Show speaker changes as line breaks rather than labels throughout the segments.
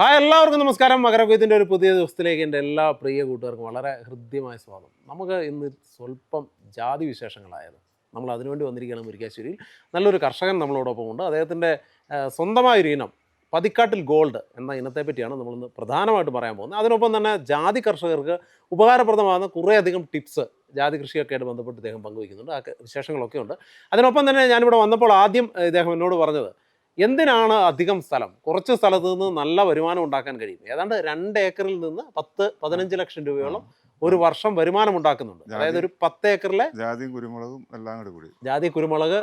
Hi എല്ലാവർക്കും നമസ്കാരം. മകരവീതിന്റെ ഒരു പുതിയ ദിവസത്തിലേക്ക് എന്റെ എല്ലാ പ്രിയ കൂട്ടുകാർക്കും വളരെ ഹൃദ്യമായ സ്വാഗതം. നമുക്ക് ഇന്ന് സ്വല്പം ജാതി വിശേഷങ്ങളായത്. നമ്മൾ അതിനുവേണ്ടി വന്നിരിക്കുകയാണ് മുരിക്കാശ്ശേരിയിൽ. നല്ലൊരു കർഷകൻ നമ്മളോടൊപ്പം ഉണ്ട്. അദ്ദേഹത്തിന്റെ ആ, സ്വന്തമായൊരു ഇനം പതിക്കാട്ടിൽ ഗോൾഡ് എന്ന ഇനത്തെ പറ്റിയാണ് നമ്മളിന്ന് പ്രധാനമായിട്ട് പറയാൻ പോകുന്നത്. അതിനൊപ്പം തന്നെ ജാതി കർഷകർക്ക് ഉപകാരപ്രദമാകുന്ന കുറേയധികം ടിപ്സ് ജാതി കൃഷിയൊക്കെ ആയിട്ട് ബന്ധപ്പെട്ട് ഇദ്ദേഹം പങ്കുവയ്ക്കുന്നുണ്ട്. ആ വിശേഷങ്ങളൊക്കെ ഉണ്ട് അതിനൊപ്പം തന്നെ ഞാനിവിടെ വന്നപ്പോൾ ആദ്യം ഇദ്ദേഹം എന്നോട് പറഞ്ഞത് എന്തിനാണ് അധികം സ്ഥലം? കുറച്ച് സ്ഥലത്ത് നിന്ന് നല്ല വരുമാനം ഉണ്ടാക്കാൻ കഴിയും ഏതാണ്ട് രണ്ട് ഏക്കറിൽ നിന്ന് പത്ത് പതിനഞ്ച് ലക്ഷം രൂപയോളം ഒരു വർഷം വരുമാനം ഉണ്ടാക്കുന്നുണ്ട്. അതായത് ഒരു പത്ത് ഏക്കറിലെ
ജാതി കുരുമുളകും എല്ലാം കൂടി
ജാതി കുരുമുളക്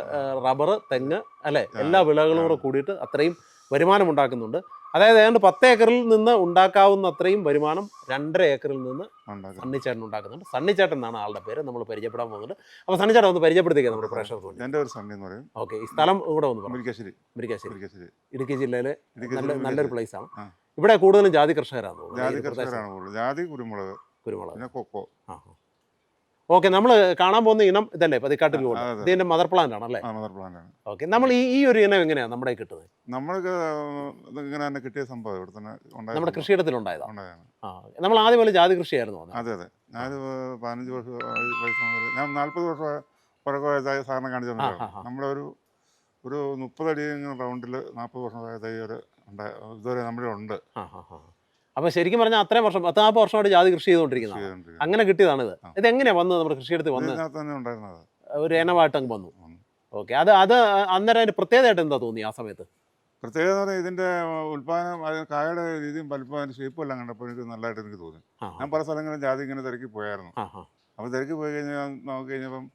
റബ്ബർ തെങ്ങ് അല്ലെ? എല്ലാ വിളകളും കൂടെ കൂടിയിട്ട് അത്രയും വരുമാനം ഉണ്ടാക്കുന്നുണ്ട്. അതായത് ഏതാണ്ട് പത്ത് ഏക്കറിൽ നിന്ന് ഉണ്ടാക്കാവുന്ന അത്രയും വരുമാനം രണ്ടര ഏക്കറിൽ നിന്ന് സണ്ണിച്ചേട്ടൻ ഉണ്ടാക്കുന്നുണ്ട്. സണ്ണിച്ചേട്ടൻ എന്നാണ് ആളുടെ പേര്. നമ്മൾ പരിചയപ്പെടാൻ പോകുന്നത് അപ്പോൾ സണ്ണിച്ചേട്ടൻ ഒന്ന് പരിചയപ്പെടുത്തിക്കുക നമ്മുടെ പ്രേക്ഷകർക്ക്
എന്റെ ഒരു സണ്ണി എന്ന് പറയും.
ഓക്കെ ഈ സ്ഥലം ഇവിടെ ഒന്ന്
മുരിക്കാശ്ശേരി.
മുരിക്കാശ്ശേരി. ഇടുക്കി ജില്ലയിലെ നല്ല നല്ലൊരു പ്ലേസ് ആണ്. ഇവിടെ കൂടുതലും ജാതി കർഷകരാണ്
ജാതി കർഷകരാണ് ജാതി കുരുമുളക്.
കുരുമുളക്.
പിന്നെ കൊക്കോ.
ആ ഓക്കെ നമ്മൾ കാണാൻ പോകുന്ന ഇനം ഇതല്ലേ? പതിക്കാട്ടിൽ. ഇതിന്റെ മദർ പ്ലാന്റ് ആണ് അല്ലേ
മദർ പ്ലാന്റ് ആണ്.
ഓക്കെ നമ്മൾ ഈ ഈ ഒരു ഇനം എങ്ങനെയാണ് നമ്മുടെ കിട്ടുന്നത്?
നമ്മൾക്ക് ഇങ്ങനെ തന്നെ കിട്ടിയ സംഭവം ഇവിടെ തന്നെ ഉണ്ടായി
നമ്മുടെ. കൃഷിയിടത്തിലുണ്ടായതാണ് ആ നമ്മൾ ആദ്യം പോലെ ജാതി കൃഷിയായിരുന്നു
അതെ അതെ. ഞാൻ പതിനഞ്ച് വർഷം വയസ്സ് മുതൽ ഞാൻ നാൽപ്പത് വർഷം പുറകെ സാറിനെ കാണിച്ചു. നമ്മുടെ ഒരു ഒരു മുപ്പതടി റൗണ്ടിൽ നാൽപ്പത് വർഷം തൈ ഒരു ഇതുവരെ നമ്മുടെ ഉണ്ട്
അപ്പൊ ശരിക്കും പറഞ്ഞാൽ അത്രയും വർഷം പത്ത് നാൽപ്പത് വർഷമായിട്ട് ജാതി കൃഷി
ചെയ്തുകൊണ്ടിരിക്കുന്നത്.
അങ്ങനെ കിട്ടിയതാണിത്
ഇത്.
ഇത് എങ്ങനെയാ വന്നത് നമ്മുടെ കൃഷിയെടുത്ത് വന്ന് ഒരു ഇനമായിട്ട് അങ്ങ് വന്നു. ഓക്കെ. അത് അത് അന്നേരം അതിന്റെ പ്രത്യേകതയായിട്ട് എന്താ തോന്നി ആ സമയത്ത്?
പ്രത്യേകത എന്ന് പറഞ്ഞാൽ ഇതിന്റെ ഉൽപ്പാദനം അതിന് കായയുടെ രീതിയും വലിപ്പം അതിന്റെ ഷേപ്പും എല്ലാം കണ്ടപ്പോൾ എനിക്ക് നല്ലതായിട്ട് എനിക്ക് തോന്നി ഞാൻ പല സ്ഥലങ്ങളിലും ജാതി ഇങ്ങനെ തിരക്കി പോയായിരുന്നു. അപ്പോൾ തിരക്കി പോയി കഴിഞ്ഞാൽ നോക്കി കഴിഞ്ഞപ്പം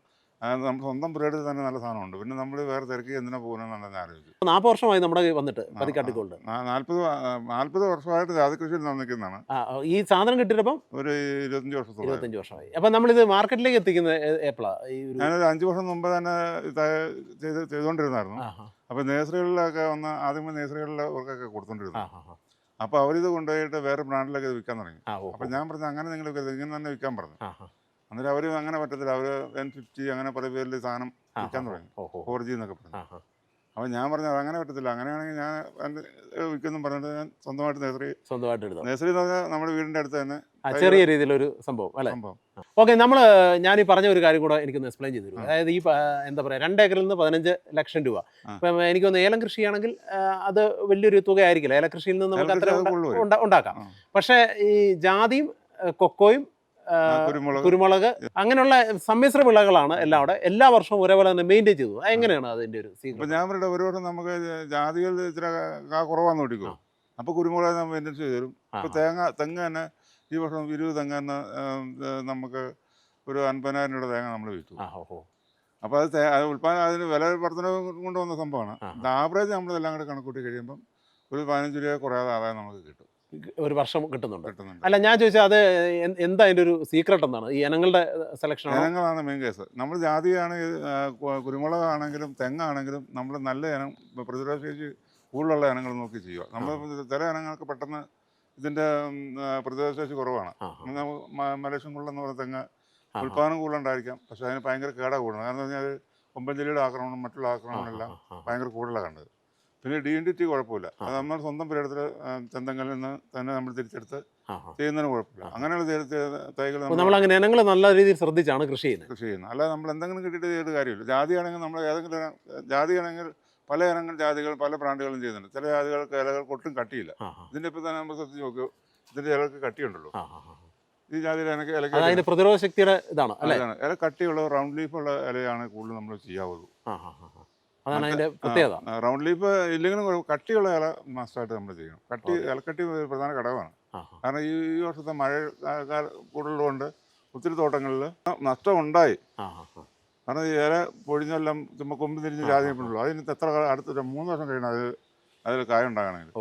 നമ്മുടെ സ്വന്തം പുരയിടത്തിൽ തന്നെ നല്ല സാധനമുണ്ട്. പിന്നെ നമ്മൾ വേറെ തിരക്കി എന്തിനാ പോകുന്നത് ഞാൻ ആലോചിച്ചു
നാൽപ്പത് വർഷമായി നമ്മുടെ വന്നിട്ട് പതിക്കാട്ടി ഗോൾഡ്
നാ- നാൽപ്പത് നാൽപ്പത് വർഷമായിട്ട് ജാതി കൃഷിയിൽ നിൽക്കുന്നതാണ്.
ഈ സാധനം കിട്ടിയപ്പം
ഒരു ഇരുപത്തഞ്ച് വർഷത്തോളം
ഇരുപത്തഞ്ച് വർഷമായി. അപ്പം നമ്മളിത് മാർക്കറ്റിലേക്ക് എത്തിക്കുന്നത് എപ്പോഴാണ്
ഞാനൊരു അഞ്ച് വർഷം മുമ്പ് തന്നെ ചെയ്ത് ചെയ്തുകൊണ്ടിരുന്നായിരുന്നു അപ്പോൾ നേഴ്സറികളിലൊക്കെ വന്ന് ആദ്യമേ നേഴ്സറികളിലവർക്കൊക്കെ
ആ
കൊടുത്തോണ്ടിരുന്നു.
അപ്പൊ.
അപ്പോൾ അവരിത് കൊണ്ടുപോയിട്ട് വേറെ ബ്രാൻഡിലൊക്കെ വിൽക്കാൻ തുടങ്ങി. അപ്പൊ ഞാൻ പറഞ്ഞു അങ്ങനെ നിങ്ങൾ ഇങ്ങനെ തന്നെ വിൽക്കാൻ പറഞ്ഞു. അന്നേരം അവർ അങ്ങനെ പറ്റത്തില്ല. അവർ എൻ ഫിഫ്റ്റി അങ്ങനെ പല പേരിൽ സാധനം വിൽക്കാൻ തുടങ്ങി. ഫോർ ജി എന്നൊക്കെ പറഞ്ഞു. അപ്പോൾ ഞാൻ പറഞ്ഞു അങ്ങനെ പറ്റത്തില്ല. അങ്ങനെയാണെങ്കിൽ ഞാൻ എന്റെ വിൽക്കുന്നു പറഞ്ഞിട്ട് ഞാൻ സ്വന്തമായിട്ട് നേസറി
സ്വന്തമായിട്ട് എടുത്തു
നേഴ്സറി എന്ന് പറഞ്ഞാൽ നമ്മുടെ വീടിന്റെ അടുത്ത് തന്നെ
ചെറിയ രീതിയിലൊരു സംഭവം അല്ലേ?
സംഭവം.
ഓക്കെ നമ്മൾ ഞാൻ ഈ പറഞ്ഞ ഒരു കാര്യം കൂടെ എനിക്കൊന്ന് എക്സ്പ്ലെയിൻ ചെയ്തു തരും അതായത് ഈ എന്താ പറയുക രണ്ട് ഏക്കറിൽ നിന്ന് പതിനഞ്ച് ലക്ഷം രൂപ.
അപ്പം
ഇപ്പം എനിക്കൊന്ന് ഏലം കൃഷിയാണെങ്കിൽ ആണെങ്കിൽ അത് വലിയൊരു തുക ആയിരിക്കില്ല ഏലകൃഷിയിൽ നിന്ന് നമുക്ക് അത്ര ഉണ്ടാക്കാം. പക്ഷേ ഈ ജാതിയും കൊക്കോയും
കുരുമുളക്.
അങ്ങനെയുള്ള സമ്മിശ്ര വിളകളാണ് എല്ലാം അവിടെ. എല്ലാ വർഷവും ഒരേപോലെ തന്നെ മെയിന്റെയിൻ ചെയ്തു. എങ്ങനെയാണ് അതിന്റെ ഒരു
സീൻ
സീക്രട്ട്
ഞാൻ പറയുന്നത് ഒരു വർഷം നമുക്ക് ജാതികൾ ഇച്ചിരി കാ കുറവാന്ന്
ഓടിക്കും.
അപ്പോൾ കുരുമുളക് നമ്മൾ മെയിന്റെയിൻ ചെയ്തു തരും. ഇപ്പോൾ തേങ്ങ തെങ്ങ് തന്നെ ഈ വർഷം ഇരുപത് തെങ്ങ് തന്നെ നമുക്ക് ഒരു അൻപതിനായിരം രൂപ തേങ്ങ നമ്മൾ വിറ്റു. അപ്പോൾ അത് ഉൽപ്പാദനം അതിന് വില വർധന കൊണ്ട് വന്ന സംഭവമാണ്. ആവറേജ് നമ്മളെല്ലാം കൂടെ കണക്കൂട്ടി കഴിയുമ്പം ഒരു പതിനഞ്ച് രൂപ കുറയാതെ ആദായം നമുക്ക് കിട്ടും.
ഒരു വർഷം കിട്ടുന്നുണ്ട്.
കിട്ടുന്നുണ്ട്.
അല്ല ഞാൻ ചോദിച്ചാൽ അത് എന്താ അതിന്റെ ഒരു സീക്രട്ട് എന്താണ് ഈ ഇനങ്ങളുടെ സെലക്ഷൻ ആണോ?
ഇനങ്ങളാണ് മെയിൻ കേസ് നമ്മൾ ജാതിയാണ് കുരുമുളകാണെങ്കിലും തെങ്ങാണെങ്കിലും നമ്മൾ നല്ല ഇനം പ്രതിരോധശേഷി കൂടുതലുള്ള ഇനങ്ങൾ നോക്കി ചെയ്യുക. നമ്മൾ ചില ഇനങ്ങൾക്ക് പെട്ടെന്ന് ഇതിന്റെ പ്രതിരോധശേഷി കുറവാണ്. മലേഷ്യൻ കുള്ളെന്ന് പറയുന്ന തെങ്ങ്
ഉൽപാദനം
ഉൽപ്പാദനം കൂടുതലുണ്ടായിരിക്കാം. പക്ഷെ അതിന് ഭയങ്കര കേടാ കൂടുതലാണ് കാരണം പറഞ്ഞാൽ ഒമ്പൻ ജില്ലയുടെ ആക്രമണം മറ്റുള്ള ആക്രമണമെല്ലാം ഭയങ്കര കൂടുതലാണ്. കണ്ടത് പിന്നെ ഡി എൻ ഡി ടി കുഴപ്പമില്ല അത് നമ്മൾ സ്വന്തം പുരയിടത്തിൽ ചന്തങ്ങളിൽ നിന്ന് തന്നെ നമ്മൾ തിരിച്ചെടുത്ത്. ചെയ്യുന്നതിന് കുഴപ്പമില്ല. അങ്ങനെയുള്ള തൈകൾ നമ്മൾ
അങ്ങനെ ഇനങ്ങൾ നല്ല രീതിയിൽ ശ്രദ്ധിച്ചാണ് കൃഷി ചെയ്യുന്നത്.
കൃഷി ചെയ്യുന്നത്. അല്ലാതെ നമ്മൾ എന്തെങ്കിലും കിട്ടിയിട്ട് ചെയ്ത് കാര്യമില്ല. ജാതിയാണെങ്കിൽ നമ്മൾ ഏതെങ്കിലും ജാതിയാണെങ്കിൽ പല ഇനങ്ങൾ ജാതികൾ പല ബ്രാൻഡുകളും ചെയ്യുന്നുണ്ട്. ചില ജാതികൾക്ക് ഇലകൾ ഒട്ടും കട്ടിയില്ല. ഇതിന്റെ ഇപ്പം തന്നെ നമ്മൾ ശ്രദ്ധിച്ച് നോക്കൂ. ഇതിന്റെ ഇലക്ക് കട്ടിയുണ്ടല്ലോ. ഈ ജാതി ഇലക്ക് ഇലക്ക്
പ്രതിരോധ ശക്തിയുടെ ഇതാണ്
ഇല കട്ടിയുള്ള റൗണ്ട് ലീഫുള്ള ഇലയാണ് കൂടുതൽ നമ്മൾ ചെയ്യാവുള്ളൂ.
അതാണ് അതിന്റെ പ്രത്യേകത.
റൗണ്ട് ലീഫ് ഇല്ലെങ്കിലും കട്ടിയുള്ള ഇല മസ്റ്റായിട്ട് നമ്മൾ ചെയ്യണം കട്ടി ഇലക്കട്ടി ഒരു പ്രധാന ഘടകമാണ്. കാരണം ഈ വർഷത്തെ മഴ കൂടുതലുകൊണ്ട് ഒത്തിരി തോട്ടങ്ങളിൽ നഷ്ടം ഉണ്ടായി. കാരണം ഈ ഇല പൊഴിഞ്ഞെല്ലാം ചുമ്മാ കൊമ്പ് തിരിഞ്ഞ് ജാതിയപ്പെടുള്ളൂ അതിന് എത്ര അടുത്ത മൂന്ന് വർഷം കഴിയണം അത് അതിൽ കായ ഉണ്ടാകണമെങ്കിൽ.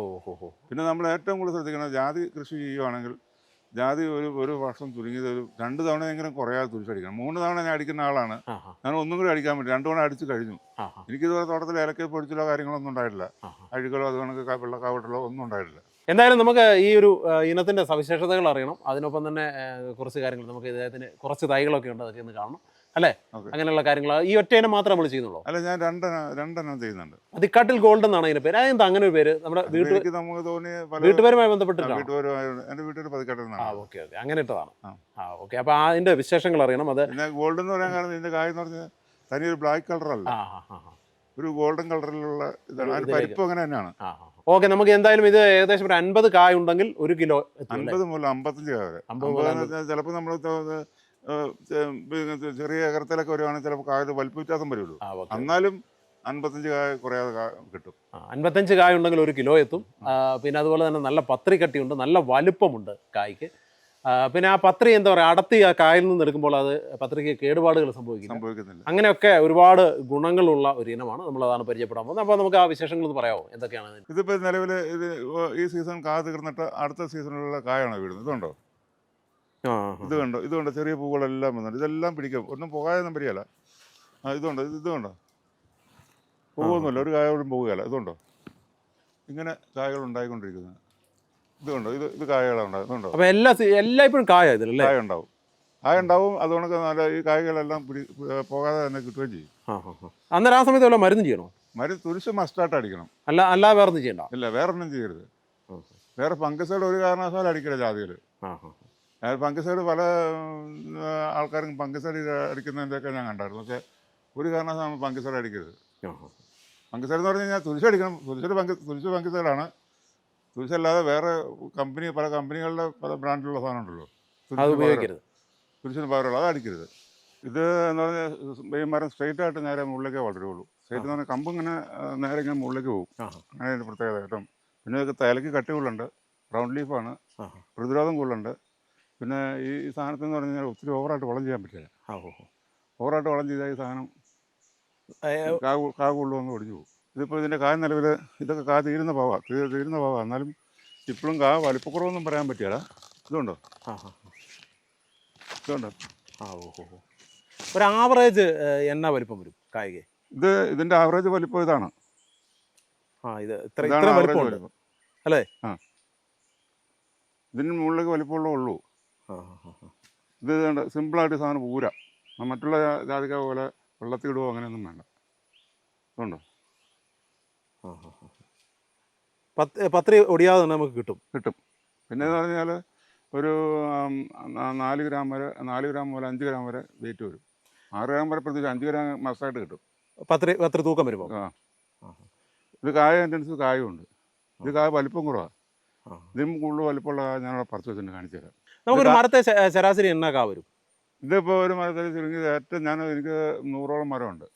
പിന്നെ നമ്മൾ ഏറ്റവും കൂടുതൽ ശ്രദ്ധിക്കുന്നത് ജാതി കൃഷി ചെയ്യുകയാണെങ്കിൽ ജാതി ഒരു ഒരു വർഷം ചുരുങ്ങിയത് ഒരു രണ്ട് തവണയെങ്കിലും കുറയാതെ തുരിച്ചടിക്കണം മൂന്ന് തവണ ഞാൻ അടിക്കുന്ന ആളാണ്. ഞാൻ ഒന്നും കൂടി അടിക്കാൻ പറ്റും രണ്ടു തവണ അടിച്ച് കഴിഞ്ഞു. എനിക്കിതുവരെ തോട്ടത്തിൽ ഇലക്കെ പൊടിച്ചിലോ കാര്യങ്ങളൊന്നും ഉണ്ടായിട്ടില്ല.
അഴുകളോ.
അഴുകലോ അത് കണക്ക് വെള്ളക്കാവട്ടലോ ഒന്നും ഉണ്ടായിട്ടില്ല.
എന്തായാലും നമുക്ക് ഈ ഒരു ഇനത്തിന്റെ സവിശേഷതകൾ അറിയണം. അതിനൊപ്പം തന്നെ കുറച്ച് കാര്യങ്ങൾ നമുക്ക് ഇദ്ദേഹത്തിന് കുറച്ച് തൈകളൊക്കെ ഉണ്ട് അതൊക്കെ ഒന്ന് കാണണം. അല്ലേ? അങ്ങനെയുള്ള കാര്യങ്ങൾ ഈ ഒറ്റേനെ മാത്രം നമ്മൾ ചെയ്യുന്നുള്ളൂ?
അല്ല ഞാൻ രണ്ടെണ്ണം രണ്ടെണ്ണം ചെയ്യുന്നുണ്ട്.
അതിക്കാട്ടിൽ ഗോൾഡ് എന്നാണ് അതിന്റെ പേര്. അതെന്താ അങ്ങനെ ഒരു പേര്? നമ്മുടെ
വീട്ടിൽ നമുക്ക് തോന്നി
വീട്ടുപേരുമായി ബന്ധപ്പെട്ടിട്ടാണ്?
എന്റെ വീട്ടിൽ
ആ
പതിക്കെട്ടാണ്
ഓക്കെ ഓക്കെ. അങ്ങനെ ഇട്ടതാണ്.
ആ.
ആ ഓക്കെ. അപ്പൊ അതിന്റെ വിശേഷങ്ങൾ അറിയണം. അത്
ഗോൾഡ് എന്ന് പറയാൻ കാരണം ഇതിന്റെ കാര്യം എന്ന് പറഞ്ഞാൽ തനിയൊരു ബ്ലാക്ക് കളർ അല്ല
ആ ആ ആ.
ഒരു ഗോൾഡൻ കളറിലുള്ള ഇതാണ്. പരിപ്പ് അങ്ങനെ തന്നെയാണ്.
ഓക്കെ നമുക്ക് എന്തായാലും ഇത് ഏകദേശം ഒരു അൻപത് കായ ഉണ്ടെങ്കിൽ ഒരു കിലോ?
അൻപത് മുതൽ അമ്പത്തഞ്ച് കായ വരെ. ചിലപ്പോൾ നമ്മൾ ചെറിയ അകർത്തലൊക്കെ വരുവാണെങ്കിൽ ചിലപ്പോൾ കായ വലിപ്പ വ്യത്യാസം വരുള്ളൂ. എന്നാലും അൻപത്തഞ്ച് കായ കുറയാതെ കിട്ടും.
അൻപത്തഞ്ച് കായ ഉണ്ടെങ്കിൽ ഒരു കിലോ എത്തും. പിന്നെ അതുപോലെ തന്നെ നല്ല പത്രി കട്ടിയുണ്ട് നല്ല വലുപ്പമുണ്ട് കായ്ക്ക്. പിന്നെ ആ പത്രി എന്താ പറയുക അടത്തി ആ കായിൽ നിന്ന് എടുക്കുമ്പോൾ അത് പത്രിക്ക് കേടുപാടുകൾ
സംഭവിക്കുന്നില്ല.
അങ്ങനെയൊക്കെ ഒരുപാട് ഗുണങ്ങളുള്ള ഒരു ഇനമാണ്. നമ്മൾ അതാണ് പരിചയപ്പെടാൻ പോകുന്നത്. അപ്പോൾ നമുക്ക് ആ വിശേഷങ്ങൾ ഒന്ന് പറയാമോ? എന്തൊക്കെയാണ്
ഇതിപ്പോൾ നിലവിൽ ഇത് ഈ സീസൺ കാ തീർന്നിട്ട് അടുത്ത സീസണിലുള്ള കായാണ് വീഴുന്നത് ഇതുണ്ടോ? ഇത് കണ്ടോ? ഇത് കണ്ടോ? ചെറിയ പൂക്കളെല്ലാം വന്നിട്ട്. ഇതെല്ലാം പിടിക്കും. ഒന്നും പോകാതൊന്നും പിടിയല്ല ആ ഇതുണ്ടോ ഇത് ഇത് കണ്ടോ? പോകുന്നില്ല. ഒരു കായ പോലും പോകുകയല്ല ഇതുണ്ടോ ഇങ്ങനെ കായകൾ ഉണ്ടായിക്കൊണ്ടിരിക്കുന്നത് ഇത് കണ്ടോ? ഇത് ഇത് കായകളുണ്ടാവും ഇതുണ്ടോ
അപ്പോൾ എല്ലാ എല്ലാ ഇപ്പോഴും കായ ഇതിലല്ലേ
കായ ഉണ്ടാവും. കായ ഉണ്ടാവും. അതുകൊണ്ട് നല്ല ഈ കായകളെല്ലാം പിടി പോകാതെ തന്നെ കിട്ടുകയും ചെയ്യും.
അന്നേരം ആ സമയത്ത് വല്ല മരുന്ന് ചെയ്യണോ?
മരുന്ന് തുരിശ് മസ്റ്റായിട്ട് അടിക്കണം.
അല്ല അല്ല വേറെ ഒന്നും ചെയ്യണ്ട?
ഇല്ല വേറെ ഒന്നും ചെയ്യരുത്. വേറെ ഫംഗസൈഡ് ഒരു കാരണവശാലും അടിക്കില്ല ജാതിയിൽ. ഫംഗസൈഡ് പല ആൾക്കാരും പങ്കസൈഡ് അടിക്കുന്നതിന്റെയൊക്കെ ഞാൻ കണ്ടായിരുന്നു. പക്ഷേ ഒരു കാരണവശാലും പങ്കസൈഡ് അടിക്കരുത്. പങ്കസൈഡ് എന്ന് പറഞ്ഞു കഴിഞ്ഞാൽ തുരിശ് അടിക്കണം. തുരിശിൽ ഫംഗ തുരിശ് പങ്കസൈഡാണ് തുരിശല്ലാതെ വേറെ കമ്പനി പല കമ്പനികളുടെ പല ബ്രാൻഡിലുള്ള സാധനം ഉണ്ടല്ലോ തുരിശിന് പകരമുള്ള അത് അടിക്കരുത്. ഇത് എന്ന് പറഞ്ഞാൽ ഈ മരം സ്ട്രെയിറ്റ് ആയിട്ട് നേരെ മുകളിലേക്കേ വളരുള്ളൂ സ്ട്രെയിറ്റ് എന്ന് പറഞ്ഞാൽ കമ്പ് ഇങ്ങനെ നേരെ ഇങ്ങനെ മുകളിലേക്ക് പോകും. അങ്ങനെ അതിന്റെ പ്രത്യേകത കേട്ടോ പിന്നെ ഇതൊക്കെ തലയ്ക്ക് കട്ടി കൂടുതലുണ്ട്. റൗണ്ട് ലീഫാണ് പ്രതിരോധം കൂടുതലുണ്ട്. പിന്നെ ഈ സാധനത്തിൽ സാധനത്തിന് പറഞ്ഞു കഴിഞ്ഞാൽ ഒത്തിരി ഓവറായിട്ട് വളം ചെയ്യാൻ പറ്റില്ല.
ആ ഓ ഓ.
ഓവറായിട്ട് വളം ചെയ്താൽ ഈ സാധനം
കാവ്
കാ കു- കാ കൊള്ളുവന്ന് ഒടിഞ്ഞു പോകും. ഇതിപ്പോൾ ഇതിന്റെ കാ നിലവിൽ ഇതൊക്കെ കാ തീരുന്ന പാവാ തീ- തീരുന്ന പാവാ. എന്നാലും ഇപ്പോഴും കാ വലിപ്പക്കുറവൊന്നും പറയാൻ പറ്റിയല്ല ഇതുണ്ടോ?
ആ
ഇതുണ്ടോ?
ആ ഓ. ഒരു ആവറേജ് എന്നാ വലിപ്പം വരും കായിക.
ഇത് ഇതിന്റെ ആവറേജ് വലിപ്പം ഇതാണ്.
ആ ഇത് ഇത്ര ഇത്ര
വലിപ്പം.
അല്ലേ?
ആ. ഇതിന് മുകളിലേക്ക് വലിപ്പമുള്ള ഉള്ളൂ. ഇത് ഇതുകൊണ്ട് സിമ്പിളായിട്ട് ആയിട്ട് സാധനം പൂര മറ്റുള്ള ജാതിക്ക പോലെ വെള്ളത്തിൽ ഇടുവോ അങ്ങനെയൊന്നും വേണ്ട. ഇതുണ്ടോ.
പത്ത് പത്രി ഒടിയാതെ തന്നെ നമുക്ക് കിട്ടും.
കിട്ടും. പിന്നെ എന്ന് പറഞ്ഞാൽ ഒരു നാല് ഗ്രാം വരെ നാല് ഗ്രാം മുതൽ അഞ്ച് ഗ്രാം വരെ വെയിറ്റ് വരും. ആറ് ഗ്രാം വരെ പ്രത്യേകിച്ച് അഞ്ച് ഗ്രാം മസ്റ്റായിട്ട് കിട്ടും.
പത്രി പത്രി തൂക്കം വരുമ്പോൾ
ആ. ഇത് കായ അനുസരിച്ച് കായുണ്ട്. ഇത് കായ വലിപ്പം കുറവാണ്. ഇതിനും കൂടുതൽ വലിപ്പമുള്ള ഞാനവിടെ പറിച്ചു വെച്ചിട്ട് കാണിച്ചു തരാം
നമുക്കൊരു മരത്തെ ശരാശരി എന്നൊക്കെ വരും?
ഇതിപ്പോൾ ഒരു മരത്തെ ചുരുങ്ങി ഏറ്റവും ഞാൻ എനിക്ക് നൂറോളം മരമുണ്ട്.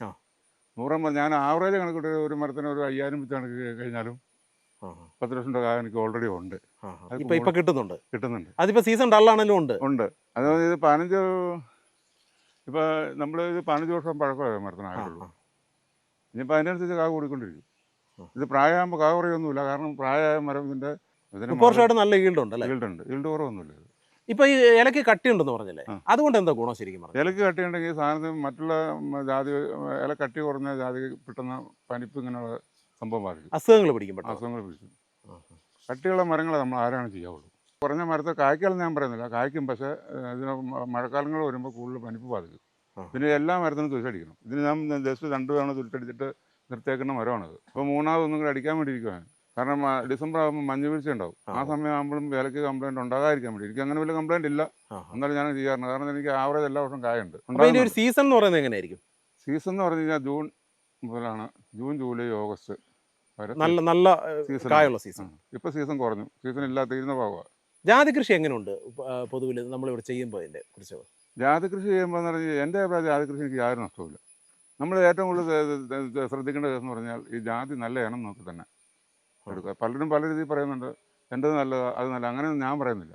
നൂറോളം മരം ഞാൻ ആവറേജ് കണക്കിട്ട് ഒരു മരത്തിന് ഒരു അയ്യായിരം വെച്ച് കണക്ക് കഴിഞ്ഞാലും പത്ത് ലക്ഷം രൂപ എനിക്ക് ഓൾറെഡി ഉണ്ട്.
ഇപ്പൊ ഇപ്പൊ കിട്ടുന്നുണ്ട്?
കിട്ടുന്നുണ്ട്.
അതിപ്പോ സീസൺ ഡള്ളാണെങ്കിലും ഉണ്ട്?
ഉണ്ട്. അത് ഇത് പതിനഞ്ച് ഇപ്പോൾ നമ്മൾ ഇത് പതിനഞ്ച് വർഷം പഴക്കമായ മരത്തിനായിട്ടുള്ളൂ
ഇനി
ഇനിയിപ്പോൾ അതിനനുസരിച്ച് കാവ് കൂടിക്കൊണ്ടിരിക്കും. ഇത് പ്രായമാകുമ്പോൾ കാവ് കുറയൊന്നുമില്ല കാരണം പ്രായമായ മരം ഇതിന്റെ
മുപ്പത് നല്ല ഈൽഡ് ഉണ്ട് അല്ലേ?
ഈൽഡ് ഉണ്ട്. ഈൽഡ് കുറവൊന്നുമില്ല
ഇപ്പൊ ഈ ഇലക്ക് കട്ടിയുണ്ടെന്ന് പറഞ്ഞല്ലേ? അതുകൊണ്ട് എന്താ ഗുണം ശരിക്കും പറഞ്ഞു
ഇലക്ക് കട്ടിയുണ്ടെങ്കിൽ സാധനത്തിന് മറ്റുള്ള ജാതി ഇല കട്ടി കുറഞ്ഞ ജാതി പെട്ടെന്ന് പനിപ്പ് ഇങ്ങനെയുള്ള സംഭവം ബാധിക്കും
അസുഖങ്ങൾ പിടിക്കും
അസുഖങ്ങൾ പിടിക്കും. കട്ടിയുള്ള മരങ്ങൾ നമ്മൾ ആരാണ് ചെയ്യാവുള്ളൂ? കുറഞ്ഞ മരത്തെ കായ്ക്കാലെന്ന് ഞാൻ പറയുന്നില്ല. കായ്ക്കും പക്ഷേ ഇതിന് മഴക്കാലങ്ങൾ വരുമ്പോൾ കൂടുതൽ പനിപ്പ് ബാധിക്കും. പിന്നെ എല്ലാ മരത്തിനും തുരിച്ചടിക്കണം ഇതിന് ഞാൻ ജസ്റ്റ് രണ്ട് തവണ തുരിച്ചടിച്ചിട്ട് നിർത്തിയേക്കുന്ന മരമാണത്. അപ്പോൾ മൂന്നാമതൊന്നും കൂടി അടിക്കാൻ വേണ്ടി ഇരിക്കുവാണ്. കാരണം ഡിസംബർ ആകുമ്പോൾ മഞ്ഞ് വീഴ്ച ഉണ്ടാവും
ആ.
സമയം ആകുമ്പോഴും വിലക്ക് കംപ്ലൈന്റ് ഉണ്ടാകാതിരിക്കാൻ വേണ്ടി. എനിക്ക് അങ്ങനെ വലിയ കംപ്ലൈന്റ് ഇല്ല. എന്നാലും ഞാൻ ചെയ്യാറുണ്ട്. കാരണം എനിക്ക് ആവറേജ് എല്ലാ വർഷവും കായുണ്ട്.
ഒരു സീസൺ എന്ന് പറയുന്നത് എങ്ങനെയായിരിക്കും?
സീസൺ എന്ന് പറഞ്ഞു കഴിഞ്ഞാൽ ജൂൺ മുതലാണ്. ജൂൺ ജൂലൈ ഓഗസ്റ്റ് വരെ
നല്ല നല്ല
സീസൺ
കായുള്ള സീസൺ
ഇപ്പൊ സീസൺ കുറഞ്ഞു. സീസൺ ഇല്ലാത്ത ഇരുന്ന ഭാഗമാണ്.
ജാതി കൃഷി എങ്ങനെയുണ്ട്? പൊതുവിൽ നമ്മളിവിടെ ചെയ്യുമ്പോൾ കുറിച്ച്.
ജാതി കൃഷി ചെയ്യുമ്പോൾ എന്ന് പറഞ്ഞാൽ എന്റെ അഭിപ്രായം ജാതി കൃഷി എനിക്ക് യാതൊരു നഷ്ടമില്ല നമ്മൾ ഏറ്റവും കൂടുതൽ ശ്ര- ശ്ര- ശ്ര- ശ്രദ്ധിക്കേണ്ട കേസ് എന്ന് പറഞ്ഞാൽ ഈ ജാതി നല്ല ഇനം നോക്കി തന്നെ. എടുക്കുക പലരും പല രീതിയിൽ പറയുന്നുണ്ട്. എന്റെത് നല്ലത് അത് നല്ല അങ്ങനെ ഞാൻ പറയുന്നില്ല.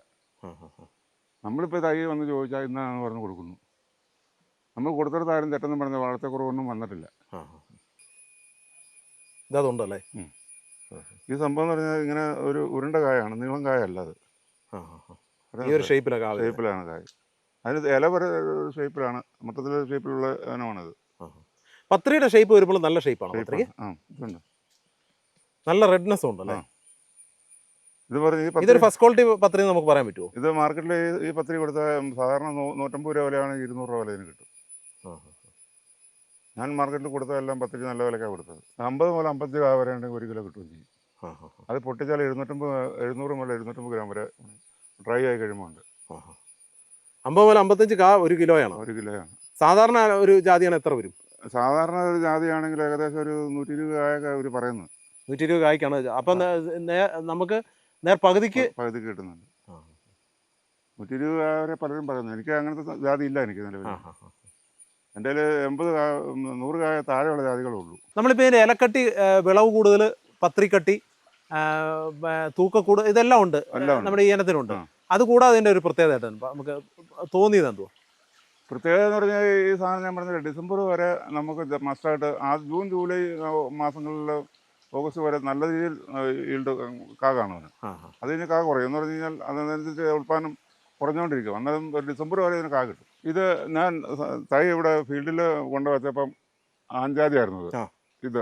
നമ്മളിപ്പോൾ തൈ വന്ന് ചോദിച്ചാൽ ഇന്നാണെന്ന് പറഞ്ഞ് കൊടുക്കുന്നു. നമ്മൾ കൊടുത്തിടത്ത് ആരും തെറ്റെന്ന് പറഞ്ഞ വളർച്ചക്കുറവൊന്നും വന്നിട്ടില്ല.
ഇതുണ്ടല്ലേ. ഇതതുണ്ടല്ലേ?
ഈ സംഭവം എന്ന് പറഞ്ഞാൽ ഇങ്ങനെ ഒരു ഉരുണ്ട കായാണ്. നീളം കായല്ല അത്.
ഈ ഒരു ആവുക
ഷേപ്പിലാണ് കായ. അതിന് ഇല വരെ ഷേപ്പിലാണ്. മൊത്തത്തിലൊരു ഷേപ്പിലുള്ള ഇനമാണിത്.
പത്രിയുടെ ഷേപ്പ് വരുമ്പോൾ നല്ല ഷേപ്പാണ്
ഷേപ്പാണ്. ആ ഇതുണ്ട്.
നല്ല റെഡ്നെസ് ഉണ്ട്
അല്ലേ ഇത് പറഞ്ഞ് ഈ പത്രി
ഇതൊരു ഫസ്റ്റ് ക്വാളിറ്റി പത്രി നമുക്ക് പറയാൻ പറ്റുമോ
ഇത് മാർക്കറ്റിൽ ഈ പത്രി കൊടുത്ത സാധാരണ നൂറ്റമ്പത് രൂപ വിലയാണ് ഇരുന്നൂറ് രൂപ വില കിട്ടും. ഞാൻ മാർക്കറ്റിൽ കൊടുത്തതെല്ലാം പത്തിരി രൂപ നല്ല വിലക്കാണ് കൊടുത്തത്. അമ്പത് മുതൽ അമ്പത്തി രൂപ വരെ ഉണ്ടെങ്കിൽ ഒരു കിലോ കിട്ടുകയും ചെയ്യും. അത് പൊട്ടിച്ചാൽ എഴുന്നൂറ്റമ്പത് എഴുന്നൂറ് മുതൽ എഴുന്നൂറ്റമ്പത് ഗ്രാം വരെ ഡ്രൈ ആയി കഴിയുമ്പോൾ ഉണ്ട്.
അമ്പത് മുതൽ അമ്പത്തഞ്ച് കാ ഒരു കിലോയാണ്.
ഒരു കിലോയാണ്.
സാധാരണ ഒരു ജാതിയാണ് എത്ര വരും?
സാധാരണ ഒരു ജാതിയാണെങ്കിൽ ഏകദേശം ഒരു നൂറ്റി ഇരുപത് കായൊക്കെ അവർ പറയുന്നത്
നൂറ്റി ഇരുപത് കായ്ക്കാണ്. അപ്പം നമുക്ക് നേർ പകുതിക്ക്
പകുതി കിട്ടുന്നുണ്ട്. നൂറ്റി ഇരുപത് വരെ പലരും പറയുന്നു. എനിക്ക് അങ്ങനത്തെ ജാതി ഇല്ല എനിക്ക് നിലവിൽ. എന്റെ എൺപത് നൂറ് കായ താഴെയുള്ള ജാതികളേ ഉള്ളൂ.
നമ്മളിപ്പോൾ ഇതിന്റെ ഇലക്കട്ടി വിളവ് കൂടുതൽ പത്രിക്കട്ടി തൂക്കക്കൂട് ഇതെല്ലാം ഉണ്ട്. നമ്മുടെ ഈ ഇനത്തിനുണ്ട്. അത് കൂടാതെ ഇതിന്റെ ഒരു പ്രത്യേകത നമുക്ക് തോന്നിയത് എന്തുവാ?
പ്രത്യേകത എന്ന് പറഞ്ഞാൽ ഈ സാധനം ഞാൻ പറഞ്ഞില്ല ഡിസംബർ വരെ നമുക്ക് മസ്റ്റായിട്ട് ആ ജൂൺ ജൂലൈ മാസങ്ങളിൽ ഓഗസ്റ്റ് വരെ നല്ല രീതിയിൽ ഈൽഡ് കാ
അവന്
അത് കഴിഞ്ഞ് കാ കുറയും. എന്ന് പറഞ്ഞു കഴിഞ്ഞാൽ അതിനനുസരിച്ച് ഉൽപ്പാദനം കുറഞ്ഞുകൊണ്ടിരിക്കും. അന്നേരം ഒരു ഡിസംബർ വരെ ഇതിന് കാ കിട്ടും. ഇത് ഞാൻ തൈ ഇവിടെ ഫീൽഡിൽ കൊണ്ടുവച്ചപ്പം ആൺജാതിയായിരുന്നു ആൻജാതി
ആയിരുന്നു
ഇത്.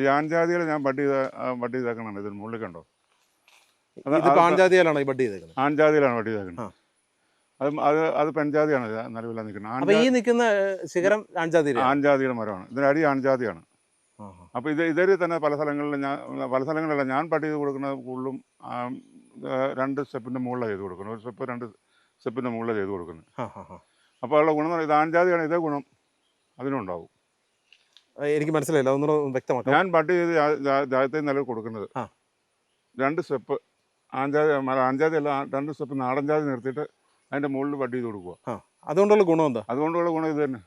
ഈ ആൺജാതികൾ ഞാൻ ബഡ് ചെയ്ത ബഡ് ചെയ്തേക്കണുണ്ട് ഇതിന് മുകളിൽ കണ്ടോ?
ആൺജാതിയിലാണ് ബഡ് ചെയ്തേക്കുന്നത്
ആൺജാതിയിലാണ് ബഡ് ചെയ്തേക്കുന്നത് അത് അത് അത് പെൺജാതിയാണ്. നിലവിലാണ് നിൽക്കുന്നത്.
ഈ നിൽക്കുന്ന ശിഖരം ആൺജാതി
ആൺജാതിയുടെ മരമാണ്. ഇതിന്റെ അടി ആൺജാതിയാണ്. അപ്പോൾ ഇത് ഇതേ തന്നെ പല സ്ഥലങ്ങളിലും ഞാൻ പല സ്ഥലങ്ങളിലല്ല ഞാൻ പാട്ട് ചെയ്ത് കൊടുക്കുന്ന കൂടുതലും രണ്ട് സ്റ്റെപ്പിന്റെ മുകളിലാണ് ചെയ്ത് കൊടുക്കുന്നത്. ഒരു സ്റ്റെപ്പ് രണ്ട് സ്റ്റെപ്പിന്റെ മുകളിലാണ് ചെയ്ത് കൊടുക്കുന്നത്. അപ്പോൾ ഉള്ള ഗുണം എന്ന് പറയുന്നത് ഇത് ആൺജാതിയാണ് ഇതേ ഗുണം അതിനുണ്ടാവും.
എനിക്ക് മനസ്സിലായില്ല ഒന്നുകൂടെ വ്യക്തമാക്കാം.
ഞാൻ പാട്ട് ചെയ്ത് ജാതത്തെ നില കൊടുക്കുന്നത്. രണ്ട് സ്റ്റെപ്പ് ആഞ്ചാതി ആഞ്ചാതി അല്ല രണ്ട് സ്റ്റെപ്പ് നാടൻ ജാതി നിർത്തിയിട്ട് അതിന്റെ മുകളിൽ പട്ടി ചെയ്ത് കൊടുക്കുക
അതുകൊണ്ടുള്ള ഗുണം എന്താ?
അതുകൊണ്ടുള്ള ഗുണം ഇത് തന്നെ.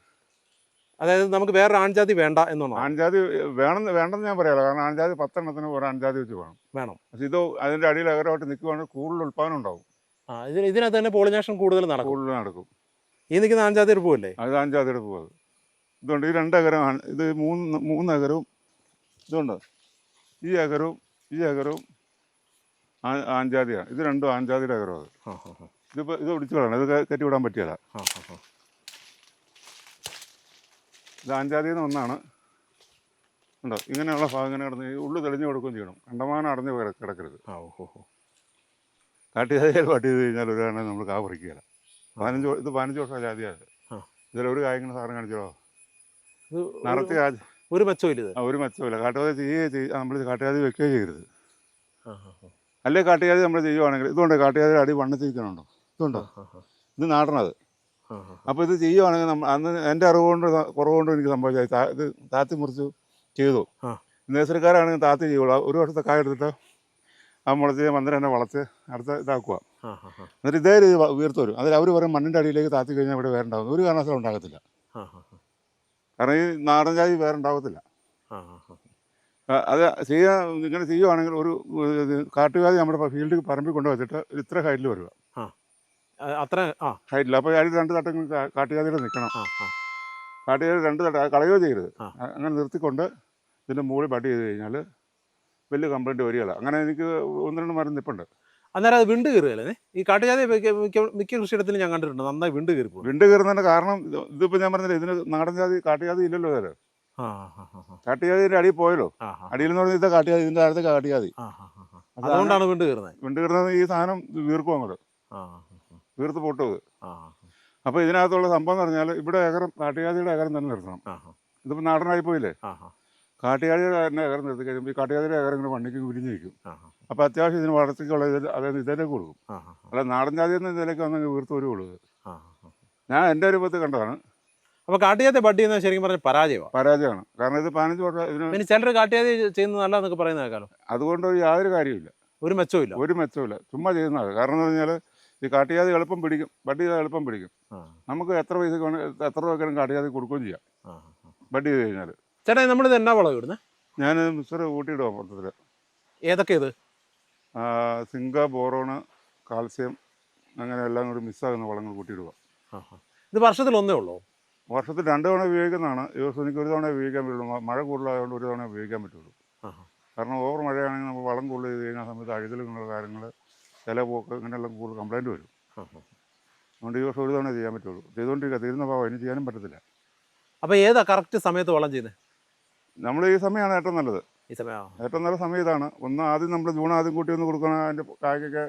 അതായത് നമുക്ക് വേറെ ആൺജാതി വേണ്ട എന്നാണ്
ആൺജാതി വേണം വേണ്ടെന്ന് ഞാൻ പറയാലോ കാരണം ആൺജാതി പത്തെണ്ണത്തിന് ഒരു ആൺജാതി വെച്ച് വേണം.
വേണം.
പക്ഷെ ഇത് അതിന്റെ അടിയിൽ അകരമായിട്ട് നിൽക്കുവാണെങ്കിൽ കൂടുതൽ ഉൽപ്പാദനം ഉണ്ടാവും.
ആ ഇതിന് ഇതിനകത്ത് തന്നെ പോളിനേഷൻ കൂടുതൽ നടക്കും.
കൂടുതൽ നടക്കും.
ഈ നിൽക്കുന്ന ആൺജാതി എടുപ്പല്ലേ
അത് ആൺജാതി എടുപ്പ് പോകുന്നത് ഇതുകൊണ്ട് ഈ രണ്ട് അകരമാണ് ഇത് മൂന്ന് മൂന്ന് അകരവും ഇതുണ്ട്. ഈ അകരവും ഈ അകരവും ആ- ആൺജാതിയാണ്. ഇത് രണ്ടും ആൺജാതിയുടെ അകരമാണ് അത്. ഇതിപ്പോൾ ഇത് ഒടിച്ചു കളയണം. ഇത് കയറ്റി വിടാൻ പറ്റിയല്ല ആൺജാതിയിൽ നിന്ന് ഒന്നാണ് ഉണ്ടോ ഇങ്ങനെയുള്ള ഭാഗം ഇങ്ങനെ കിടന്ന് ഉള്ളു തെളിഞ്ഞു കൊടുക്കുകയും ചെയ്യണം. കണ്ടമാനം അടഞ്ഞു കിട- കിടക്കരുത്.
ആ ഓ ഓ ഓ.
പാട്ട് ചെയ്ത് കഴിഞ്ഞാൽ ഒരു കാരണം നമ്മൾ കാ പറിക്കുകയില്ല. പതിനഞ്ച് ഇത് പതിനഞ്ച് വർഷം ജാതിയാണ്. ഇതിലൊരു കാര്യങ്ങൾ സാറിന് കാണിച്ചോ? നിറച്ച്
ഒരു- മെച്ചമില്ല
ആ, ഒരു മെച്ചമില്ല കാട്ടുകാതെ ചെയ്യുകയോ നമ്മൾ കാട്ടുകാതെ വെക്കുകയോ ചെയ്യരുത്. അല്ലെ കാട്ടുജാതി നമ്മൾ ചെയ്യുവാണെങ്കിൽ ഇതുകൊണ്ട് കാട്ടുജാതി അടി വണ്ണത്തിരിക്കണുണ്ടോ ഇതുണ്ടോ. ഇത്
ആ.
അപ്പോൾ ഇത് ചെയ്യുവാണെങ്കിൽ നമ്മൾ അന്ന് എന്റെ അറിവ് കൊണ്ട് കുറവ് കൊണ്ട് എനിക്ക് സംഭവിച്ചത് ഇത് താത്തി മുറിച്ച് ചെയ്തു. നേസരിക്കാരാണെങ്കിൽ താത്തി ചെയ്യുള്ളൂ. ഒരു വർഷത്തെ കായ എടുത്തിട്ട് ആ മുളച്ച് മന്ദിരം തന്നെ വളച്ച് അടുത്ത ഇതാക്കുക. എന്നിട്ട് ഇതേ രീതി ഉയർത്തു വരും. അതിൽ അവർ പറയും മണ്ണിന്റെ അടിയിലേക്ക് താത്തി കഴിഞ്ഞാൽ ഇവിടെ വേറെ ഒരു കാരണവശാലും ഉണ്ടാകത്തില്ല. കാരണം ഈ നാടൻ ജാതി വേറെ ഉണ്ടാകത്തില്ല അത് ചെയ്യാൻ ഇങ്ങനെ ചെയ്യുവാണെങ്കിൽ ഒരു കാട്ടുകാതി നമ്മുടെ ഫീൽഡിൽ പറമ്പിൽ കൊണ്ടുവച്ചിട്ട് ഇത്ര ഹൈറ്റിൽ വരിക
അത്ര ആ.
ഹൈറ്റിൽ അപ്പോൾ അതിൽ രണ്ട് തട്ടങ്ങൾ കാട്ടുജാതിയുടെ നിൽക്കണം.
ആ
രണ്ട് തട്ട കളയോ ചെയ്യരുത്. അങ്ങനെ നിർത്തിക്കൊണ്ട് ഇതിന്റെ മുകളിൽ ബഡ് ചെയ്ത് കഴിഞ്ഞാൽ വലിയ കംപ്ലൈന്റ് വരികയില്ല. അങ്ങനെ എനിക്ക് ഒന്ന് രണ്ട് മരം നിൽപ്പുണ്ട്
അന്നേരം അത് വിണ്ട് കയറുകയല്ലേ ഈ കാട്ടുജാതി മിക്ക കൃഷിയിടത്തിലും ഞാൻ കണ്ടിട്ടുണ്ട്. നന്നായി വിണ്ട് കയറി പോകും
വിണ്ട് കയറുന്നതിന്റെ കാരണം ഇതിപ്പോ ഇതിപ്പോൾ ഞാൻ പറഞ്ഞില്ല ഇതിന് നാടൻ ജാതി കാട്ടുജാതി ഇല്ലല്ലോ
അതെ.
കാട്ടുജാതിന്റെ അടിയിൽ പോയല്ലോ. അടിയിൽ എന്ന് പറഞ്ഞാൽ ഇത് കാട്ടുജാതി ഇതിന്റെ അടുത്ത് കാട്ടുജാതി.
അതുകൊണ്ടാണ് വിണ്ട് കയറുന്നത്.
വിണ്ട് കയറുന്നത് ഈ സാധനം വീർക്കും അങ്ങോട്ട്. വീർത്ത് പൊട്ടും
അപ്പൊ
അപ്പോൾ ഇതിനകത്തുള്ള സംഭവം എന്ന് പറഞ്ഞാൽ ഇവിടെ ഏകരം കാട്ടുകാതിയുടെ ഏകരം തന്നെ നിർത്തണം.
ഇതിപ്പോ
ഇതിപ്പോൾ നാടനായി പോയില്ലേ? കാട്ടുകാതിയുടെ തന്നെ ഏകരം നിർത്തി കഴിയുമ്പോൾ ഈ കാട്ടുകാതിയുടെ ഏകരം ഇങ്ങനെ വണ്ടിക്ക് കുരിഞ്ഞ് നിൽക്കും. അപ്പോൾ അത്യാവശ്യം ഇതിന് വളർച്ചയ്ക്കുള്ള ഇത് അതായത് ഇതിലേക്ക് കൊടുക്കും. അല്ല നാടൻ ജാതി എന്ന ഇതിലേക്ക് വന്നെങ്കിൽ വീർത്ത്.
ആ
ഞാൻ എന്റെ രൂപത്തിൽ കണ്ടതാണ്.
അപ്പോൾ കാട്ടുജാതി ബഡ് ചെയ്യുന്നത് ശരിക്കും പറഞ്ഞാൽ പരാജയമാണ്
പരാജയമാണ്. കാരണം ഇത് പതിനഞ്ച് വർഷം ഇതിന്
പിന്നെ ചിലർ കാട്ടുജാതി ചെയ്യുന്നത് നല്ലതെന്നൊക്കെ പറയുന്ന കേൾക്കാലോ?
അതുകൊണ്ട് യാതൊരു കാര്യമില്ല
ഒരു മെച്ചവും
ഒരു മെച്ചമില്ല ചുമ്മാ ചെയ്യുന്നതാണ്. കാരണം എന്ന് പറഞ്ഞാൽ ഈ കാട്ടിയാതി എളുപ്പം പിടിക്കും. ബഡ് ചെയ്താൽ എളുപ്പം പിടിക്കും. നമുക്ക് എത്ര പൈസക്ക് വേണം എത്ര രൂപയ്ക്കാണ് കാട്ടിയാതി കൊടുക്കുകയും ചെയ്യാം. ബഡ് ചെയ്ത് കഴിഞ്ഞാൽ
ചേട്ടാ നമ്മളിത് എന്നാ വളം ഇടുന്നത്
ഞാൻ മിക്സർ കൂട്ടിയിടുക മൊത്തത്തിൽ
ഏതൊക്കെ ഇത്?
സിങ്ക ബോറോണ് കാൽസ്യം അങ്ങനെ എല്ലാം കൂടി മിസ്സാകുന്ന വളങ്ങൾ കൂട്ടിയിടുക.
ഇത് വർഷത്തിൽ ഒന്നേ ഉള്ളൂ?
വർഷത്തിൽ രണ്ട് തവണ ഉപയോഗിക്കുന്നതാണ്. ഈ വർഷം എനിക്ക് ഒരു തവണ ഉപയോഗിക്കാൻ പറ്റുള്ളൂ. മഴ കൂടുതലായതുകൊണ്ട് ഒരു തവണ ഉപയോഗിക്കാൻ പറ്റുള്ളൂ. കാരണം ഓവർ മഴയാണെങ്കിൽ നമ്മൾ വളം കൂടുതൽ ചെയ്ത് കഴിഞ്ഞാൽ സമയത്ത് അഴുകലുള്ള കാര്യങ്ങൾ ചില പോക്ക് ഇങ്ങനെയെല്ലാം കൂടുതൽ കംപ്ലൈന്റ് വരും. അതുകൊണ്ട് ഈ വർഷം ഒരു തവണ ചെയ്യാൻ പറ്റുള്ളൂ. ചെയ്തുകൊണ്ടിരിക്കുക തീരുന്ന ഭാവം ഇനി ചെയ്യാനും പറ്റത്തില്ല.
അപ്പോൾ ഏതാ കറക്റ്റ് സമയത്ത് വളം ചെയ്യുന്നത്
നമ്മൾ ഈ സമയമാണ് ഏറ്റവും നല്ലത്.
ഈ സമയം
ഏറ്റവും നല്ല സമയം ഇതാണ് ഒന്ന് ആദ്യം നമ്മൾ ജൂൺ ആദ്യം കൂട്ടി ഒന്ന് കൊടുക്കണം. അതിന്റെ കായ്ക്കൊക്കെ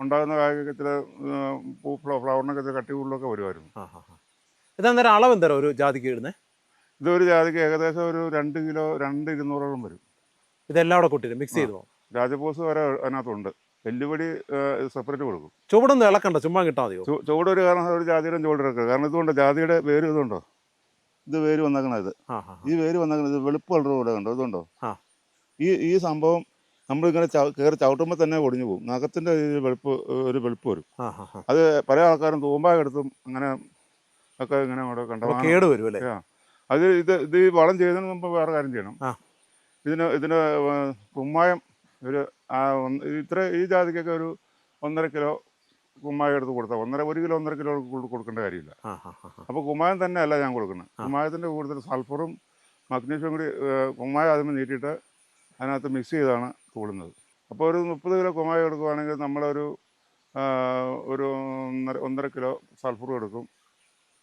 ഉണ്ടാകുന്ന കായ്ക്കൊക്കെ ചില ഉം, പൂ ഫ്ലോ ഫ്ലവറിനൊക്കെ ചില കട്ടി കൂടുതലൊക്കെ വരുമായിരുന്നു.
ഇതെന്തായാലും അളവ് എന്തേരം ഒരു ജാതിക്ക് ഇടുന്നത്
ഇതൊരു ജാതിക്ക് ഏകദേശം ഒരു രണ്ട് കിലോ രണ്ട് ഇരുന്നൂറോളം വരും.
ഇതെല്ലാം കൂടെ കൂട്ടിയിട്ട് മിക്സ് ചെയ്തു?
രാജപോസ് വരെ അതിനകത്തുണ്ട്. വെല്ലുവിളി സെപ്പറേറ്റ് കൊടുക്കും.
ചുവടൊന്നും ഇളക്കണ്ട ചുമ്മാ കിട്ടാൽ മതിയോ?
ചുവട് ഒരു കാരണം ഒരു ജാതിയുടെ ചുവട് ഇറക്കുക കാരണം ഇതുകൊണ്ട് ജാതിയുടെ വേര് ഇതുണ്ടോ? ഇത് വേര് വന്നേക്കണ ഇത്. ഈ വേര് വന്നേക്കണ ഇത് വെളുപ്പ് കളർ കൂടെ കണ്ടോ? ഇതുണ്ടോ. ഈ ഈ സംഭവം നമ്മളിങ്ങനെ കയറി ചവിട്ടുമ്പോൾ തന്നെ ഒടിഞ്ഞു പോകും. നഖത്തിന്റെ ഈ വെളുപ്പ് ഒരു വെളുപ്പ് വരും. അത് പല ആൾക്കാരും തൂമ്പായെടുത്തും അങ്ങനെ ഒക്കെ ഇങ്ങനെ അവിടെ കണ്ടോ
കേട് വരും അല്ലേ?
അത് ഇത് ഇത് ഈ വളം ചെയ്തതിന് മുമ്പ് വേറെ കാര്യം ചെയ്യണം. ഇതിന് ഇതിന് കുമ്മായം ഒരു ആ ഒന്ന് ഇത്ര ഈ ജാതിക്കൊക്കെ ഒരു ഒന്നര കിലോ കുമ്മായം എടുത്ത് കൊടുത്താൽ ഒന്നര ഒരു കിലോ ഒന്നര കിലോ കൊടു- കൊടുക്കേണ്ട കാര്യമില്ല. അപ്പോൾ കുമ്മായം തന്നെ അല്ല ഞാൻ കൊടുക്കുന്നത്. കുമ്മായത്തിന്റെ കൂടുതൽ സൾഫറും മഗ്നീഷ്യം കൂടി കുമ്മായം അതിന് നീട്ടിയിട്ട് അതിനകത്ത് മിക്സ് ചെയ്താണ് തൂളുന്നത് അപ്പോൾ ഒരു മുപ്പത് കിലോ കുമ്മായം എടുക്കുവാണെങ്കിൽ നമ്മളൊരു ഒരു ഒന്നര ഒന്നര കിലോ സൾഫറും എടുക്കും.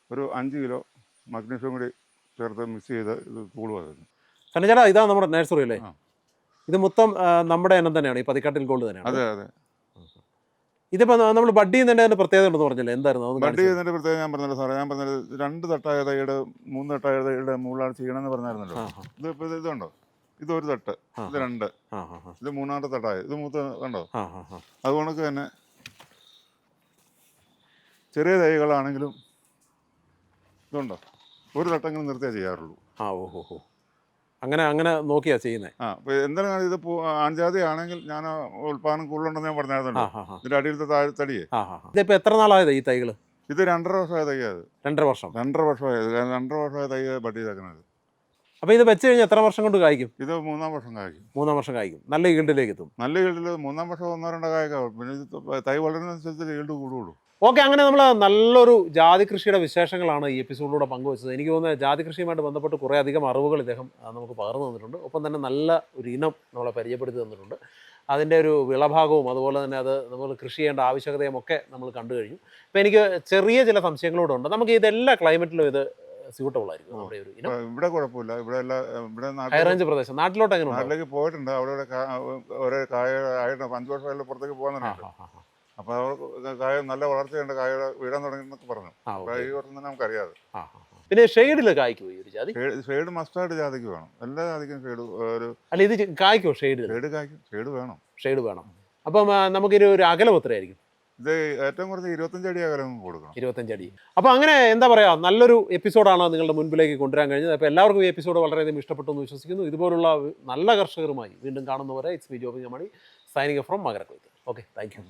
ഒരു അഞ്ച് കിലോ മഗ്നീഷ്യം കൂടി ചേർത്ത് മിക്സ് ചെയ്ത് ഇത് തൂളും അതിന്.
കാരണം ചേട്ടാ ഇതാ നമ്മുടെ നഴ്സറി അല്ലേ. ഇത് മൊത്തം നമ്മുടെ ഇനം തന്നെയാണ്. ഈ പതിക്കാട്ടിൽ ഗോൾഡ് തന്നെയാണ്.
അതെ അതെ.
ഇതിപ്പോ നമ്മൾ ബഡ് ചെയ്യുന്നതിന്റെ പ്രത്യേകത ഉണ്ടെന്ന് പറഞ്ഞില്ലേ? എന്തായിരുന്നു?
ബഡ് ചെയ്യുന്നതിന്റെ പ്രത്യേകത ഞാൻ പറഞ്ഞല്ലോ സാറേ. ഞാൻ പറഞ്ഞത് രണ്ട് തട്ടായ തൈയുടെ മൂന്ന് തട്ടായ തൈയുടെ മുകളിലാണ് ചെയ്യണമെന്ന് പറഞ്ഞായിരുന്നല്ലോ. ഇത് ഇപ്പൊ ഇത് ഇതുണ്ടോ? ഇത് ഒരു തട്ട് ഇത് രണ്ട്. ഇത് മൂന്നാമത്തെ തട്ടായ. ഇത് മൂത്ത കണ്ടോ. അതുകൊണ്ട് തന്നെ ചെറിയ തൈകളാണെങ്കിലും ഇതുണ്ടോ? ഒരു തട്ടെങ്കിലും നിർത്തിയേ ചെയ്യാറുള്ളൂ.
ആ ഓ ഹോ ഹോ. അങ്ങനെ അങ്ങനെ നോക്കിയാ ചെയ്യുന്നത്
ആ അപ്പോൾ എന്താണ് ഇത് ആൺജാതി ആണെങ്കിൽ ഞാൻ ഉൽപാദനം കൂടുതലുണ്ടെന്ന് ഞാൻ
പറഞ്ഞായിരുന്നു
ഇതിന്റെ അടിയിലത്തെ താഴെ തടിയേ.
ഇതിപ്പോ എത്ര നാളായത് ഈ തൈകൾ?
ഇത് രണ്ടര വർഷമായ തൈയത്
രണ്ടര വർഷം.
രണ്ടര വർഷമായത് രണ്ടര വർഷമായ തൈ ബഡ് ചെയ്തേക്കുന്നത്
അപ്പൊ ഇത് വെച്ച് കഴിഞ്ഞാൽ എത്ര വർഷം കൊണ്ട് കായ്ക്കും?
ഇത് മൂന്നാം വർഷം കായ്ക്കും.
മൂന്നാം വർഷം കായ്ക്കും. നല്ല ഈൽഡിലേക്ക് എത്തും.
നല്ല ഈൽഡിൽ മൂന്നാം വർഷം ഒന്നോ രണ്ടോ കായ്ക്കാവും പിന്നെ ഇത് തൈ വളരുന്നതനുസരിച്ച് ഈൽഡ് കൂടുകയുള്ളൂ
ഓക്കെ അങ്ങനെ നമ്മൾ നല്ലൊരു ജാതി കൃഷിയുടെ വിശേഷങ്ങളാണ് ഈ എപ്പിസോഡിലൂടെ പങ്കുവച്ചത്. എനിക്ക് തോന്നുന്നത് ജാതി കൃഷിയുമായിട്ട് ബന്ധപ്പെട്ട് കുറേ അധികം അറിവുകൾ ഇദ്ദേഹം നമുക്ക് പകർന്നു തന്നിട്ടുണ്ട്. ഒപ്പം തന്നെ നല്ല ഒരു ഇനം നമ്മളെ പരിചയപ്പെടുത്തി തന്നിട്ടുണ്ട്. അതിന്റെ ഒരു വിളഭാഗവും അതുപോലെ തന്നെ അത് നമ്മൾ കൃഷി ചെയ്യേണ്ട ആവശ്യകതയും ഒക്കെ നമ്മൾ കണ്ടു കഴിഞ്ഞു. അപ്പോൾ എനിക്ക് ചെറിയ ചില സംശയങ്ങളൂടെ ഉണ്ട് നമുക്ക് ഇതെല്ലാ ക്ലൈമറ്റിലും ഇത് സ്യൂട്ടബിൾ ആയിരിക്കും നമ്മുടെ ഒരു ഇനം.
ഇവിടെ കുഴപ്പമില്ല. ഇവിടെ ഇവിടെ
ഹൈ
നാട്ടിൽ
പ്രദേശം. നാട്ടിലോട്ട്?
നാട്ടിലേക്ക് പോയിട്ടുണ്ട്. അവിടെ ഓരോ കായ ആയിട്ട് അഞ്ച് വർഷമായാലും പുറത്തേക്ക്
ആ,
അപ്പോൾ കായ നല്ല വളർച്ചയുണ്ട് കായ വീടാൻ തുടങ്ങിയെന്നൊക്കെ പറഞ്ഞു. അപ്പോൾ. ഈ വർഷം തന്നെ നമുക്കറിയാതെ.
പിന്നെ ഷെയ്ഡിൽ കായ്ക്ക് ഈ ഒരു ജാതി?
ഷെയ്ഡ് മസ്റ്റായിട്ട് ജാതിക്ക് വേണം. എല്ലാ ജാതിക്കും ഷെയ്ഡ് ഒരു
അല്ല ഇത് കായ്ക്കോ ഷെയ്ഡ്
ഷെയ്ഡ് കായ്ക്കും ഷെയ്ഡ് വേണം.
ഷെയ്ഡ് വേണം. അപ്പം നമുക്കിത് നമുക്കൊരു ഒരു അകലം എത്രയായിരിക്കും?
ഇത് ഏറ്റവും കുറച്ച് ഇരുപത്തഞ്ചടി അകലം കൊടുക്കണം.
ഇരുപത്തഞ്ചടി അപ്പോൾ അങ്ങനെ എന്താ പറയുക നല്ലൊരു എപ്പിസോഡാണ് നിങ്ങളുടെ മുൻപിലേക്ക് കൊണ്ടുവരാൻ കഴിഞ്ഞത്. അപ്പോൾ എല്ലാവർക്കും ഈ എപ്പിസോഡ് വളരെയധികം ഇഷ്ടപ്പെട്ടു എന്ന് വിശ്വസിക്കുന്നു. ഇതുപോലുള്ള നല്ല കർഷകരുമായി വീണ്ടും കാണുന്നവരെ it's be Jobin Mani signing from മകരക്കൊയ്ത്ത് okay thank U.